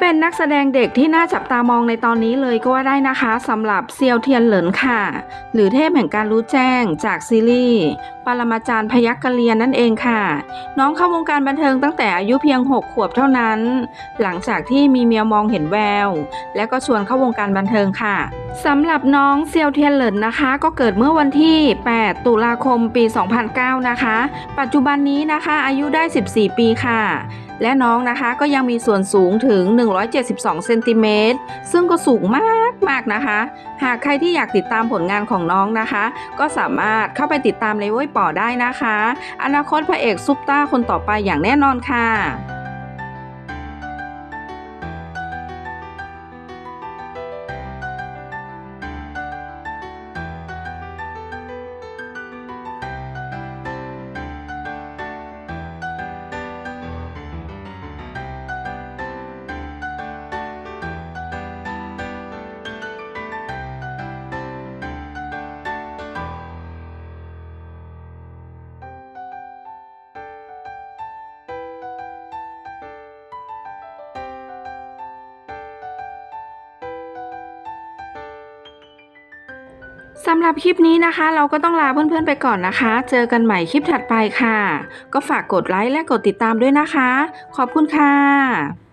เป็นนักแสดงเด็กที่น่าจับตามองในตอนนี้เลยก็ว่าได้นะคะสำหรับเซียวเทียนเหลินค่ะ หรือเทพแห่งการรู้แจ้งจากซีรีส์ปรมาจารย์พยักกะเลียนนั่นเองค่ะ น้องเข้าวงการบันเทิงตั้งแต่อายุเพียง 6 ขวบเท่านั้น หลังจากที่มีเมียมองเห็นแวว และก็ชวนเข้าวงการบันเทิงค่ะสำหรับน้องเซียวเทียนเหลินนะคะ ก็เกิดเมื่อวันที่ 8 ตุลาคมปี 2009 นะคะ ปัจจุบันนี้นะคะอายุได้ 14 ปีค่ะ และน้องนะคะก็ยังมีส่วนสูงถึง 172 เซนติเมตรซึ่งก็สูงมากมากนะคะ หากใครที่อยากติดตามผลงานของน้องนะคะ ก็สามารถเข้าไปติดตามในเว้ยป่อได้นะคะ อนาคตพระเอกซุปตาคนต่อไปอย่างแน่นอนค่ะ สำหรับคลิปนี้นะคะ เราก็ต้องลาเพื่อนๆไปก่อนนะคะ เจอกันใหม่คลิปถัดไปค่ะ ก็ฝากกดไลค์และกดติดตามด้วยนะคะ ขอบคุณค่ะ